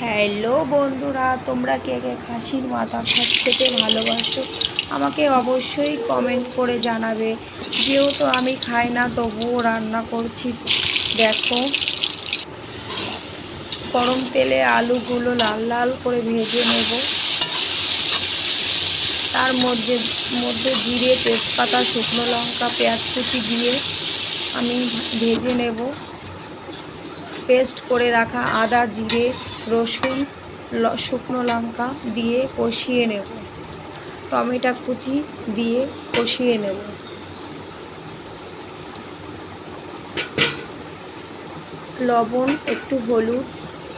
Hello বন্ধুরা, তোমরা কে কে খাসির মাথা খা- খেতে ভালোবাসো আমাকে অবশ্যই কমেন্ট করে জানাবে। যেহেতু আমি খাই না, তবুও রান্না করছি। দেখো, গরম তেলে আলুগুলো লাল লাল করে ভেজে নেব। তার মধ্যে মধ্যে জিরে, তেজপাতা, শুকনো লঙ্কা, পেঁয়াজ কুচি দিয়ে আমি ভেজে নেব। পেস্ট করে রাখা আদা, জিরে রসুন শুকনো লঙ্কা দিয়ে কষিয়ে নেব। টমেটো কুচি দিয়ে কষিয়ে নেব। লবণ, একটু হলুদ,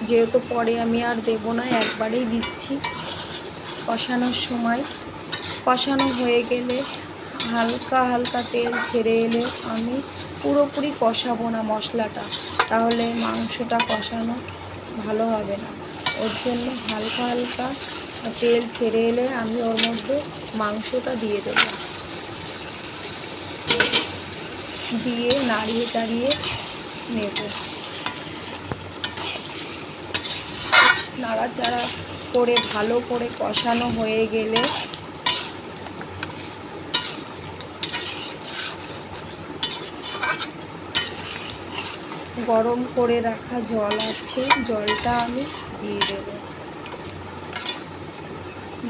যেহেতু পরে আমি আর দেবো না, একবারেই দিচ্ছি। কষানোর সময় কষানো হয়ে গেলে হালকা হালকা তেল ছেড়ে এলে আমি পুরোপুরি কষাবো না মশলাটা। তাহলে মাংসটা কষানো ভালো হবে না। ওর জন্য হালকা হালকা তেল ছেড়ে এলে আমি ওর মধ্যে মাংসটা দিয়ে দেবো। দিয়ে নাড়িয়ে চাড়িয়ে নেব। নাড়াচাড়া করে, ভালো করে কষানো হয়ে গেলে গরম করে রাখা জল আছে, জলটা আমি দিয়ে দেব।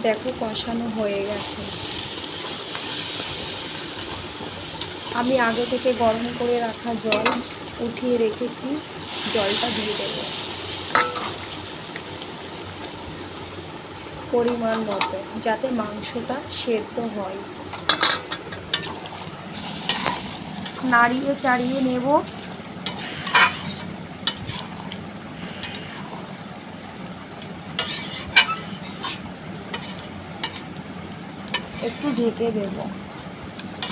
দেখো কষানো হয়ে গেছে। আমি আগে থেকে গরম করে রাখা জল উঠিয়ে রেখেছি, জলটা দিয়ে দেব। পরিমাণ মতো, যাতে মাংসটা সেদ্ধ হয়। নাড়িয়ে চাড়িয়ে নেব। একটু ঢেকে দেব।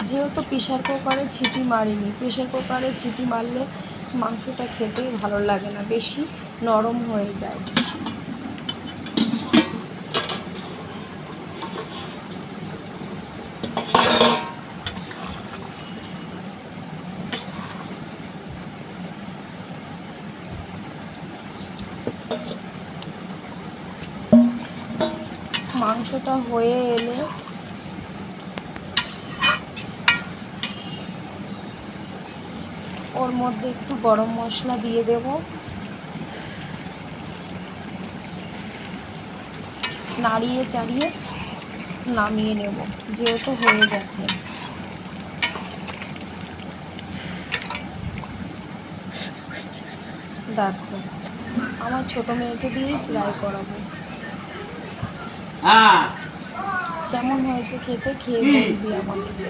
যেহেতু প্রেশার কুকারে ছিটি মারিনি। প্রেশার কুকারে ছিটি মারলে মাংসটা খেতে ভালো লাগে না, বেশি নরম হয়ে যায়। মাংসটা হয়ে এলে ওর মধ্যে একটু গরম মশলা দিয়ে দেব। নাড়িয়ে চাড়িয়ে নামিয়ে নেব যেহেতু হয়ে গেছে। দেখো আমার ছোট মেয়েকে দিয়েই ট্রাই করাবো। হ্যাঁ। কেমন হয়েছে খেতে? খেয়ে বলবি আমাকে।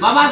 বাবা